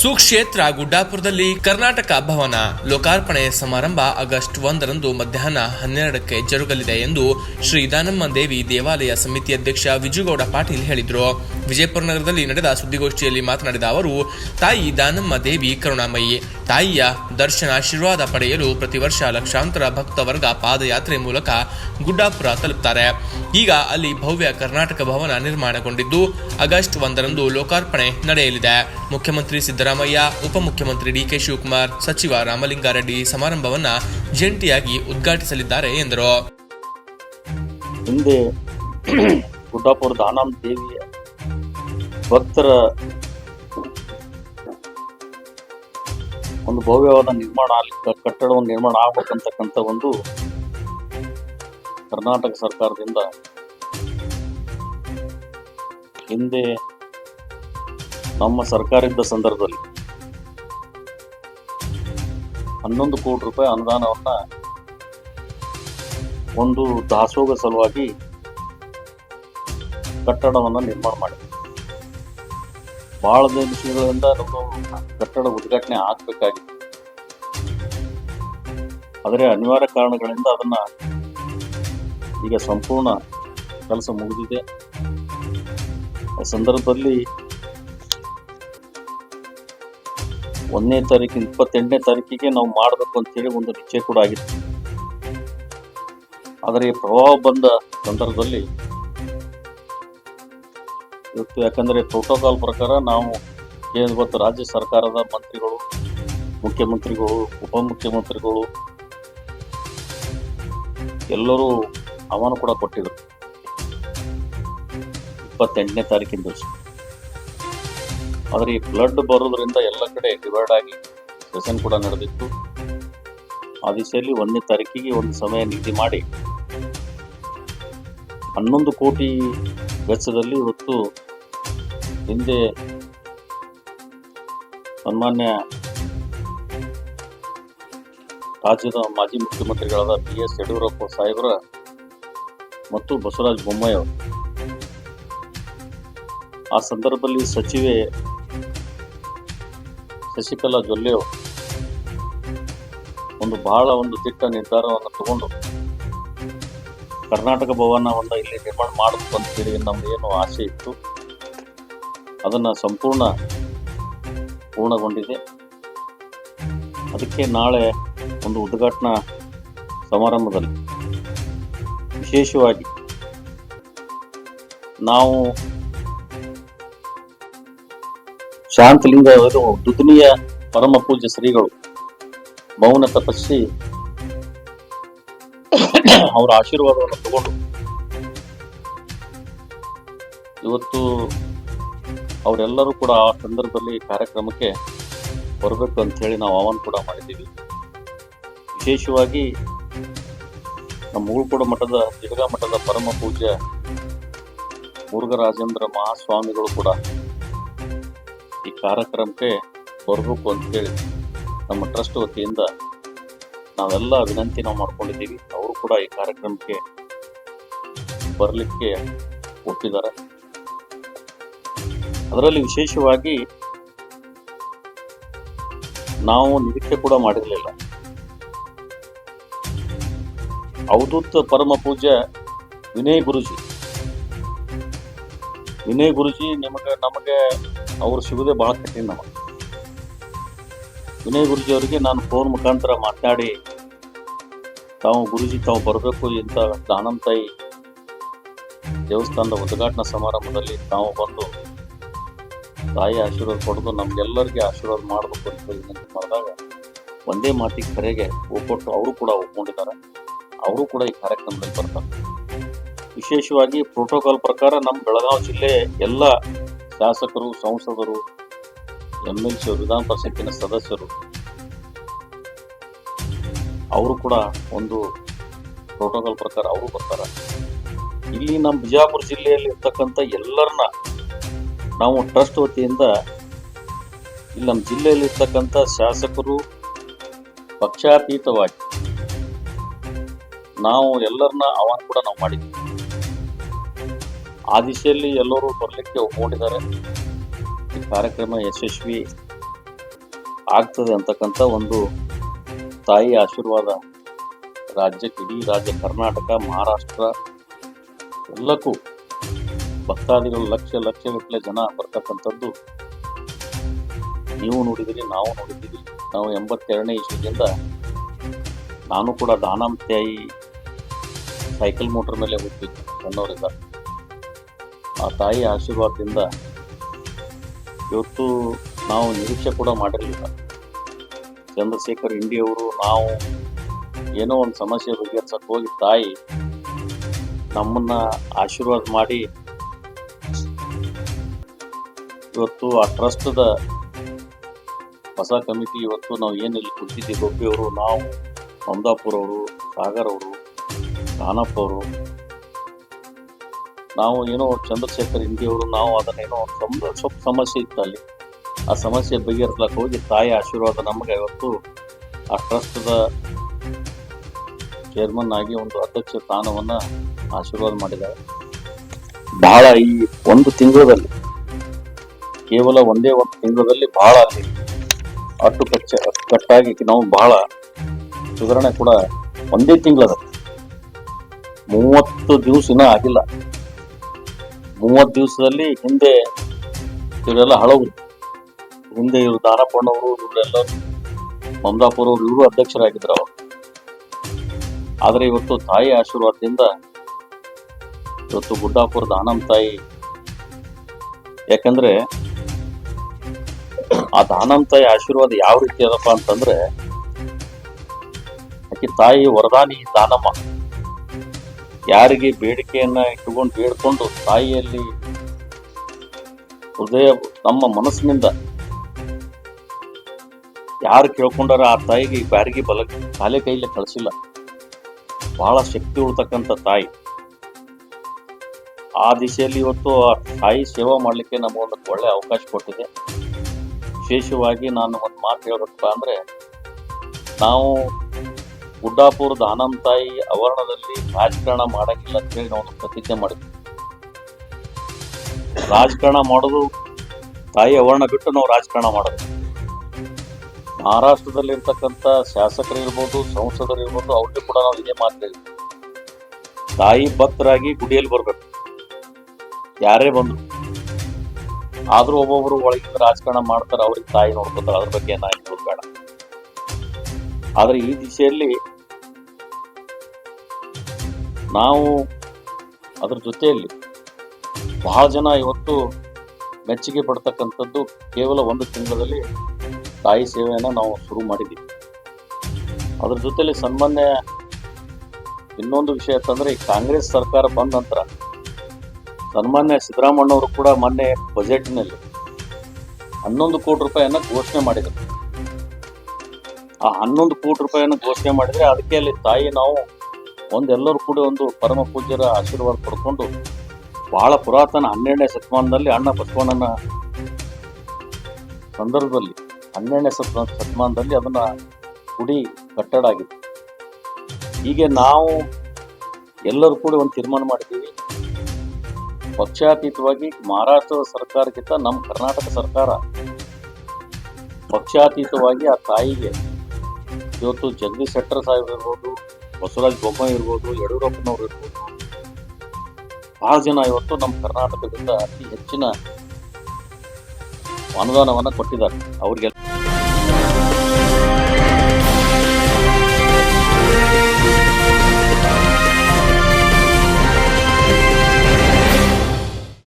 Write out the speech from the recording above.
ಸುಕ್ಷೇತ್ರ ಗುಡ್ಡಾಪುರದಲ್ಲಿ ಕರ್ನಾಟಕ ಭವನ ಲೋಕಾರ್ಪಣೆ ಸಮಾರಂಭ ಆಗಸ್ಟ್ ಒಂದರಂದು ಮಧ್ಯಾಹ್ನ ಹನ್ನೆರಡಕ್ಕೆ ಜರುಗಲಿದೆ ಎಂದು ಶ್ರೀ ದಾನಮ್ಮ ದೇವಿ ದೇವಾಲಯ ಸಮಿತಿ ಅಧ್ಯಕ್ಷ ವಿಜುಗೌಡ ಪಾಟೀಲ್ ಹೇಳಿದರು. ವಿಜಯಪುರ ನಗರದಲ್ಲಿ ನಡೆದ ಸುದ್ದಿಗೋಷ್ಠಿಯಲ್ಲಿ ಮಾತನಾಡಿದ ಅವರು, ತಾಯಿ ದಾನಮ್ಮ ದೇವಿ ಕರುಣಾಮಯಿ ತಾಯಿಯ ದರ್ಶನ ಆಶೀರ್ವಾದ ಪಡೆಯಲು ಪ್ರತಿ ವರ್ಷ ಲಕ್ಷಾಂತರ ಭಕ್ತ ವರ್ಗ ಪಾದಯಾತ್ರೆ ಮೂಲಕ ಗುಡ್ಡಾಪುರ ತಲುಪುತ್ತಾರೆ ಈಗ ಅಲ್ಲಿ ಭವ್ಯ ಕರ್ನಾಟಕ ಭವನ ನಿರ್ಮಾಣಗೊಂಡಿದ್ದು ಆಗಸ್ಟ್ ಒಂದರಂದು ಲೋಕಾರ್ಪಣೆ ನಡೆಯಲಿದೆ. ಮುಖ್ಯಮಂತ್ರಿ ಸಿದ್ದರಾಮಯ್ಯ, ಉಪಮುಖ್ಯಮಂತ್ರಿ ಡಿಕೆ ಶಿವಕುಮಾರ್, ಸಚಿವ ರಾಮಲಿಂಗಾರೆಡ್ಡಿ ಸಮಾರಂಭವನ್ನ ಜಂಟಿಯಾಗಿ ಉದ್ಘಾಟಿಸಲಿದ್ದಾರೆ ಎಂದರು. ಹಿಂದೆ ಗುಡ್ಡಾಪುರದ ದೇವಿಯ ಭಕ್ತರ ಒಂದು ಭವ್ಯವಾದ ನಿರ್ಮಾಣ ಕಟ್ಟಡವನ್ನು ನಿರ್ಮಾಣ ಆಗ್ಬೇಕಂತಕ್ಕಂಥ ಒಂದು ಕರ್ನಾಟಕ ಸರ್ಕಾರದಿಂದ ಹಿಂದೆ ನಮ್ಮ ಸರ್ಕಾರ ಸಂದರ್ಭದಲ್ಲಿ ಹನ್ನೊಂದು ಕೋಟಿ ರೂಪಾಯಿ ಅನುದಾನವನ್ನ ಒಂದು ದಾಸೋಗ ಸಲುವಾಗಿ ಕಟ್ಟಡವನ್ನು ನಿರ್ಮಾಣ ಮಾಡಿದೆ ಬಹಳ ದಿನಗಳಿಂದ ನಮ್ಮದು ಕಟ್ಟಡ ಉದ್ಘಾಟನೆ ಆಗಬೇಕಾಗಿತ್ತು. ಆದರೆ ಅನಿವಾರ್ಯ ಕಾರಣಗಳಿಂದ ಅದನ್ನ ಈಗ ಸಂಪೂರ್ಣ ಕೆಲಸ ಮುಗಿದಿದೆ. ಆ ಸಂದರ್ಭದಲ್ಲಿ ಒಂದನೇ ತಾರೀಕಿನ ಇಪ್ಪತ್ತೆಂಟನೇ ತಾರೀಕಿಗೆ ನಾವು ಮಾಡಬೇಕು ಅಂತೇಳಿ ಒಂದು ನಿಶ್ಚಯ ಕೂಡ ಆಗಿತ್ತು. ಆದರೆ ಈ ಪ್ರವಾಹ ಬಂದ ಸಂದರ್ಭದಲ್ಲಿ ಇವತ್ತು ಯಾಕಂದ್ರೆ ಪ್ರೋಟೋಕಾಲ್ ಪ್ರಕಾರ ನಾವು ಕೇಂದ್ರ ಮತ್ತು ರಾಜ್ಯ ಸರ್ಕಾರದ ಮಂತ್ರಿಗಳು, ಮುಖ್ಯಮಂತ್ರಿಗಳು, ಉಪಮುಖ್ಯಮಂತ್ರಿಗಳು ಎಲ್ಲರೂ ಆಹ್ವಾನ ಕೂಡ ಕೊಟ್ಟಿದ್ರು. ಇಪ್ಪತ್ತೆಂಟನೇ ತಾರೀಕಿನ ದಿವಸ. ಆದರೆ ಈ ಫ್ಲಡ್ ಬರೋದ್ರಿಂದ ಎಲ್ಲ ಕಡೆ ಡಿವೈಡ್ ಆಗಿ ಸೆಷನ್ ಕೂಡ ನಡೆದಿತ್ತು. ಆ ದಿಸೆಯಲ್ಲಿ ಒಂದನೇ ತಾರೀಕಿಗೆ ಒಂದು ಸಮಯ ನಿಗದಿ ಮಾಡಿ. ಹನ್ನೊಂದು ಕೋಟಿ ವೆಚ್ಚದಲ್ಲಿ ಇವತ್ತು ಹಿಂದೆ ಸನ್ಮಾನ್ಯ ರಾಜ್ಯದ ಮಾಜಿ ಮುಖ್ಯಮಂತ್ರಿಗಳಾದ ಬಿ ಎಸ್ ಯಡಿಯೂರಪ್ಪ ಸಾಹೇಬರ ಮತ್ತು ಬಸವರಾಜ ಬೊಮ್ಮಾಯಿ ಅವರು. ಆ ಸಂದರ್ಭದಲ್ಲಿ ಸಚಿವೆ ಶಶಿಕಲಾ ಜೊಲ್ಲೆ ಒಂದು ಬಹಳ ಒಂದು ದಿಟ್ಟ ನಿರ್ಧಾರವನ್ನು ತಗೊಂಡು ಕರ್ನಾಟಕ ಭವನವನ್ನು ಇಲ್ಲಿ ನಿರ್ಮಾಣ ನಮ್ದು ಏನು ಆಸೆ ಇತ್ತು. ಅದನ್ನು ಸಂಪೂರ್ಣ ಪೂರ್ಣಗೊಂಡಿದೆ. ಅದಕ್ಕೆ ನಾಳೆ ಒಂದು ಉದ್ಘಾಟನಾ ಸಮಾರಂಭದಲ್ಲಿ ವಿಶೇಷವಾಗಿ ನಾವು ಶಾಂತಲಿಂಗ ದುದ್ನಿಯ ಪರಮ ಪೂಜ್ಯ ಶ್ರೀಗಳು ಮೌನ ತಪಸ್ಸಿ ಅವರ ಆಶೀರ್ವಾದವನ್ನು ತಗೊಂಡು ಇವತ್ತು ಅವರೆಲ್ಲರೂ ಕೂಡ ಆ ಸಂದರ್ಭದಲ್ಲಿ ಕಾರ್ಯಕ್ರಮಕ್ಕೆ ಬರಬೇಕು ಅಂತ ಹೇಳಿ ನಾವು ಆಹ್ವಾನ ಕೂಡ ಮಾಡಿದ್ದೀವಿ. ವಿಶೇಷವಾಗಿ ನಮ್ಮ ಉಳ್ಕೋಡ ಮಠದ ಜಿಡಗಾ ಮಠದ ಪರಮ ಪೂಜ್ಯ ಮುರುಘರಾಜೇಂದ್ರ ಮಹಾಸ್ವಾಮಿಗಳು ಕೂಡ ಈ ಕಾರ್ಯಕ್ರಮಕ್ಕೆ ಬರಬೇಕು ಅಂತೇಳಿ ನಮ್ಮ ಟ್ರಸ್ಟ್ ವತಿಯಿಂದ ನಾವೆಲ್ಲ ವಿನಂತಿ ನಾವು ಮಾಡ್ಕೊಂಡಿದ್ದೀವಿ. ಅವರು ಕೂಡ ಈ ಕಾರ್ಯಕ್ರಮಕ್ಕೆ ಬರಲಿಕ್ಕೆ ಒಪ್ಪಿದ್ದಾರೆ. ಅದರಲ್ಲಿ ವಿಶೇಷವಾಗಿ ನಾವು ನಿರೀಕ್ಷೆ ಕೂಡ ಮಾಡಿರಲಿಲ್ಲ. ಅವಧೂತ್ ಪರಮ ಪೂಜ್ಯ ವಿನಯ್ ಗುರುಜಿ. ವಿನಯ್ ಗುರುಜಿ ನಿಮಗೆ, ನಮಗೆ ಅವರು ಸಿಗೋದೇ ಬಹಳ ಕಠಿಣ ವಿನಯ್ ಗುರುಜಿ ಅವರಿಗೆ ನಾನು ಫೋನ್ ಮುಖಾಂತರ ಮಾತನಾಡಿ, ತಾವು ಗುರುಜಿ, ತಾವು ಬರಬೇಕು ಇಂಥ ದಾನಂತಾಯಿ ತಾಯಿ ದೇವಸ್ಥಾನದ ಉದ್ಘಾಟನಾ ಸಮಾರಂಭದಲ್ಲಿ ತಾವು ಬಂದು ತಾಯಿ ಆಶೀರ್ವಾದ ಕೊಡೋದು, ನಮ್ಗೆಲ್ಲರಿಗೆ ಆಶೀರ್ವಾದ ಮಾಡಬೇಕು ಅಂತ ಮಾಡಿದಾಗ ಒಂದೇ ಮಾತಿಗೆ ಕರೆಗೆ ಒಪ್ಪಟ್ಟು ಅವರು ಕೂಡ ಒಪ್ಕೊಂಡಿದ್ದಾರೆ. ಅವರು ಕೂಡ ಈ ಕಾರ್ಯಕ್ರಮದಲ್ಲಿ ಬರ್ತಾರೆ. ವಿಶೇಷವಾಗಿ ಪ್ರೋಟೋಕಾಲ್ ಪ್ರಕಾರ ನಮ್ಮ ಬೆಳಗಾವಿ ಜಿಲ್ಲೆ ಎಲ್ಲ ಶಾಸಕರು, ಸಂಸದರು ಎಂ ಎಲ್ ಸಿ ವಿಧಾನ ಪರಿಷತ್ತಿನ ಸದಸ್ಯರು, ಅವರು ಕೂಡ ಒಂದು ಪ್ರೋಟೋಕಾಲ್ ಪ್ರಕಾರ ಅವರು ಬರ್ತಾರೆ. ಇಲ್ಲಿ ನಮ್ಮ ಬಿಜಾಪುರ ಜಿಲ್ಲೆಯಲ್ಲಿ ಇರ್ತಕ್ಕಂಥ ಎಲ್ಲರನ್ನ ನಾವು ಟ್ರಸ್ಟ್ ವತಿಯಿಂದ ಇಲ್ಲಿ ನಮ್ಮ ಜಿಲ್ಲೆಯಲ್ಲಿರ್ತಕ್ಕಂಥ ಶಾಸಕರು ಪಕ್ಷಾತೀತವಾಗಿ ನಾವು ಎಲ್ಲರನ್ನ ಆಹ್ವಾನ ಕೂಡ ನಾವು ಮಾಡಿದ್ವಿ. ಆ ದಿಶೆಯಲ್ಲಿ ಎಲ್ಲರೂ ಬರಲಿಕ್ಕೆ ಒಪ್ಕೊಂಡಿದ್ದಾರೆ ಈ ಕಾರ್ಯಕ್ರಮ ಯಶಸ್ವಿ ಆಗ್ತದೆ ಅಂತಕ್ಕಂಥ ಒಂದು ತಾಯಿ ಆಶೀರ್ವಾದ ರಾಜ್ಯಕ್ಕೆ, ಇಡೀ ರಾಜ್ಯ ಕರ್ನಾಟಕ, ಮಹಾರಾಷ್ಟ್ರ ಎಲ್ಲಕ್ಕೂ ಭಕ್ತಾದಿಗಳು ಲಕ್ಷ ಲಕ್ಷಗಟ್ಟಲೆ ಜನ ಬರ್ತಕ್ಕಂಥದ್ದು ನೀವು ನೋಡಿದಿರಿ, ನಾವು ನೋಡಿದ್ದೀವಿ ನಾವು ಎಂಬತ್ತೆರಡನೇ ಇಸ್ವಿಯಿಂದ ನಾನು ಕೂಡ ದಾನಾಂತ್ಯಾಯಿ ಸೈಕಲ್ ಮೋಟರ್ ಮೇಲೆ ಹೋಗ್ತಿದ್ದೆ ಸಣ್ಣವರಿಂದ ಆ ತಾಯಿ ಆಶೀರ್ವಾದದಿಂದ ಇವತ್ತು ನಾವು ನಿರೀಕ್ಷೆ ಕೂಡ ಮಾಡಿರಲಿಲ್ಲ. ಚಂದ್ರಶೇಖರ್ ಇಂಡಿಯವರು ನಾವು ಏನೋ ಒಂದು ಸಮಸ್ಯೆ ಬಗೆಹರಿಸಕ್ಕೆ ಹೋಗಿ ತಾಯಿ ನಮ್ಮನ್ನು ಆಶೀರ್ವಾದ ಮಾಡಿ ಇವತ್ತು ಆ ಟ್ರಸ್ಟ್ದ ಹೊಸ ಕಮಿಟಿ ಇವತ್ತು ನಾವು ಏನಿಲ್ಲಿ ಕುಳಿತಿದ್ದೀವಿ ಗೊಬ್ಬಿಯವರು ನಾವು ಮಮದಾಪುರ್ ಅವರು, ಸಾಗರ್ ಅವರು ಕಾನಪ್ಪ ಅವರು, ನಾವು ಏನೋ ಚಂದ್ರಶೇಖರ್ ಹಿಂದಿಯವರು ನಾವು ಅದನ್ನ ಏನೋ ಒಂದು ಸ್ವಲ್ಪ ಸಮಸ್ಯೆ ಇತ್ತು ಅಲ್ಲಿ. ಆ ಸಮಸ್ಯೆ ಬಗೆಹರಿಸ್ಲಕ್ಕೆ ಹೋಗಿ ತಾಯಿ ಆಶೀರ್ವಾದ ನಮಗೆ ಇವತ್ತು ಆ ಟ್ರಸ್ಟ್ದ ಚೇರ್ಮನ್ ಆಗಿ ಒಂದು ಅಧ್ಯಕ್ಷ ಸ್ಥಾನವನ್ನು ಆಶೀರ್ವಾದ ಮಾಡಿದ್ದಾರೆ. ಬಹಳ ಈ ಒಂದು ತಿಂಗಳಲ್ಲಿ ಕೇವಲ ಒಂದೇ ಒಂದು ತಿಂಗಳಲ್ಲಿ ಬಹಳ ಅಲ್ಲಿ. ಅಟ್ಟು ಕಚ್ಚ ಕಟ್ಟಾಗಿ ನಾವು ಬಹಳ ಸುಧಾರಣೆ ಕೂಡ ಒಂದೇ ತಿಂಗಳದ. ಮೂವತ್ತು ದಿವಸ ಇನ್ನೂ ಆಗಿಲ್ಲ. ಮೂವತ್ತು ದಿವಸದಲ್ಲಿ ಹಿಂದೆ ಇವರೆಲ್ಲ ಹಳವು ಹಿಂದೆ ಇವರು ದಾನಪ್ಪಣ್ಣವರು ಇವರೆಲ್ಲ ಮಮದಾಪುರ ಅವರು ಇವರು ಅಧ್ಯಕ್ಷರಾಗಿದ್ರು ಅವರು. ಆದರೆ ಇವತ್ತು ತಾಯಿ ಆಶೀರ್ವಾದದಿಂದ ಇವತ್ತು ಗುಡ್ಡಾಪುರದ ಆನಂದ್ ತಾಯಿ. ಯಾಕಂದ್ರೆ ಆ ದಾನಂ ತಾಯಿ ಆಶೀರ್ವಾದ ಯಾವ ರೀತಿ ಅದಪ್ಪ ಅಂತಂದ್ರೆ, ಆಕೆ ತಾಯಿ ವರದಾನಿ ದಾನಮ್ಮ ಯಾರಿಗೆ ಬೇಡಿಕೆಯನ್ನ ಇಟ್ಟುಕೊಂಡು ಬೇಡ್ಕೊಂಡು ತಾಯಿಯಲ್ಲಿ ಹೃದಯ, ನಮ್ಮ ಮನಸ್ಸಿನಿಂದ ಯಾರು ಕೇಳ್ಕೊಂಡಾರ ಆ ತಾಯಿಗೆ ಬ್ಯಾರಿಗೆ ಬಲ, ಕಾಲೇ ಕೈಲಿ ಕಳಿಸಿಲ್ಲ. ಬಹಳ ಶಕ್ತಿ ಉಳ್ತಕ್ಕಂಥ ತಾಯಿ. ಆ ದಿಶೆಯಲ್ಲಿ ಇವತ್ತು ಆ ತಾಯಿ ಸೇವಾ ಮಾಡಲಿಕ್ಕೆ ನಮಗೊಂದು ಒಳ್ಳೆ ಅವಕಾಶ ಕೊಟ್ಟಿದೆ. ವಿಶೇಷವಾಗಿ ನಾನು ಒಂದು ಮಾತು ಹೇಳಬೇಕಪ್ಪ ಅಂದರೆ, ನಾವು ಗುಡ್ಡಾಪುರದ ಆನಂದ್ ಆವರಣದಲ್ಲಿ ರಾಜಕಾರಣ ಮಾಡೋಕ್ಕಿಲ್ಲ ಅಂತ ಹೇಳಿ ನಾವು ಪ್ರತಿಜ್ಞೆ ಮಾಡಿದ್ವಿ. ರಾಜಕಾರಣ ಮಾಡೋದು ತಾಯಿ ಆವರಣ ಬಿಟ್ಟು ನಾವು ರಾಜಕಾರಣ ಮಾಡೋದು. ಮಹಾರಾಷ್ಟ್ರದಲ್ಲಿರ್ತಕ್ಕಂಥ ಶಾಸಕರು ಇರ್ಬೋದು, ಸಂಸದರು ಇರ್ಬೋದು, ಅವ್ರಿಗೆ ಕೂಡ ನಾವು ಇದೇ ಮಾತು ತಾಯಿ ಭಕ್ತರಾಗಿ ಗುಡಿಯಲ್ಲಿ ಬರಬೇಕು. ಯಾರೇ ಬಂದ್ರು. ಆದ್ರೂ ಒಬ್ಬೊಬ್ರು ಒಳಗಿಂದ ರಾಜಕಾರಣ ಮಾಡ್ತಾರೆ, ಅವ್ರಿಗೆ ತಾಯಿ ನೋಡ್ಕೊತಾರೆ, ಅದ್ರ ಬಗ್ಗೆ ನಾನು ಹೇಳೋದು ಬೇಡ ಆದ್ರೆ ಈ ದಿಶೆಯಲ್ಲಿ ನಾವು ಅದ್ರ ಜೊತೆಯಲ್ಲಿ ಬಹಳ ಜನ ಇವತ್ತು ಮೆಚ್ಚುಗೆ ಪಡ್ತಕ್ಕಂಥದ್ದು ಕೇವಲ ಒಂದು ತಿಂಗಳಲ್ಲಿ ತಾಯಿ ಸೇವೆಯನ್ನು ನಾವು ಶುರು ಮಾಡಿದ್ದೀವಿ. ಅದ್ರ ಜೊತೆಯಲ್ಲಿ ಸನ್ಮಾನ್ಯ ಇನ್ನೊಂದು ವಿಷಯ ಅಂತಂದ್ರೆ ಈ ಕಾಂಗ್ರೆಸ್ ಸರ್ಕಾರ ಬಂದ ನಂತರ ಸನ್ಮಾನ್ಯ ಸಿದ್ದರಾಮಣ್ಣವರು ಕೂಡ ಮೊನ್ನೆ ಬಜೆಟ್ನಲ್ಲಿ ಹನ್ನೊಂದು ಕೋಟಿ ರೂಪಾಯಿಯನ್ನು ಘೋಷಣೆ ಮಾಡಿದರು. ಆ ಹನ್ನೊಂದು ಕೋಟಿ ರೂಪಾಯಿಯನ್ನು ಘೋಷಣೆ ಮಾಡಿದರೆ ಅದಕ್ಕೆ ಅಲ್ಲಿ ತಾಯಿ ನಾವು ಒಂದೆಲ್ಲರೂ ಕೂಡ ಒಂದು ಪರಮ ಪೂಜ್ಯರ ಆಶೀರ್ವಾದ ಪಡ್ಕೊಂಡು ಬಹಳ ಪುರಾತನ ಹನ್ನೆರಡನೇ ಶತಮಾನದಲ್ಲಿ ಅಣ್ಣ ಬಸವಣ್ಣನ ಸಂದರ್ಭದಲ್ಲಿ, ಹನ್ನೆರಡನೇ ಶತ ಶತಮಾನದಲ್ಲಿ ಅದನ್ನು ಗುಡಿ ಕಟ್ಟಡ ಆಗಿತ್ತು. ಹೀಗೆ ನಾವು ಎಲ್ಲರೂ ಕೂಡ ಒಂದು ತೀರ್ಮಾನ ಮಾಡಿದ್ದೀವಿ. ಪಕ್ಷಾತೀತವಾಗಿ ಮಹಾರಾಷ್ಟ್ರದ ಸರ್ಕಾರಕ್ಕಿಂತ ನಮ್ಮ ಕರ್ನಾಟಕ ಸರ್ಕಾರ ಪಕ್ಷಾತೀತವಾಗಿ ಆ ತಾಯಿಗೆ ಇವತ್ತು ಜಗದೀಶ್ ಶೆಟ್ಟರ್ ಸಾಹೇಬ್ ಇರ್ಬೋದು, ಬಸವರಾಜ ಬೊಮ್ಮಾಯಿ ಇರ್ಬೋದು, ಯಡಿಯೂರಪ್ಪನವ್ರು ಇರ್ಬೋದು. ಬಹಳ ಜನ ಇವತ್ತು ನಮ್ಮ ಕರ್ನಾಟಕದಿಂದ ಅತಿ ಹೆಚ್ಚಿನ ಅನುದಾನವನ್ನು ಕೊಟ್ಟಿದ್ದಾರೆ. ಅವ್ರಿಗೆ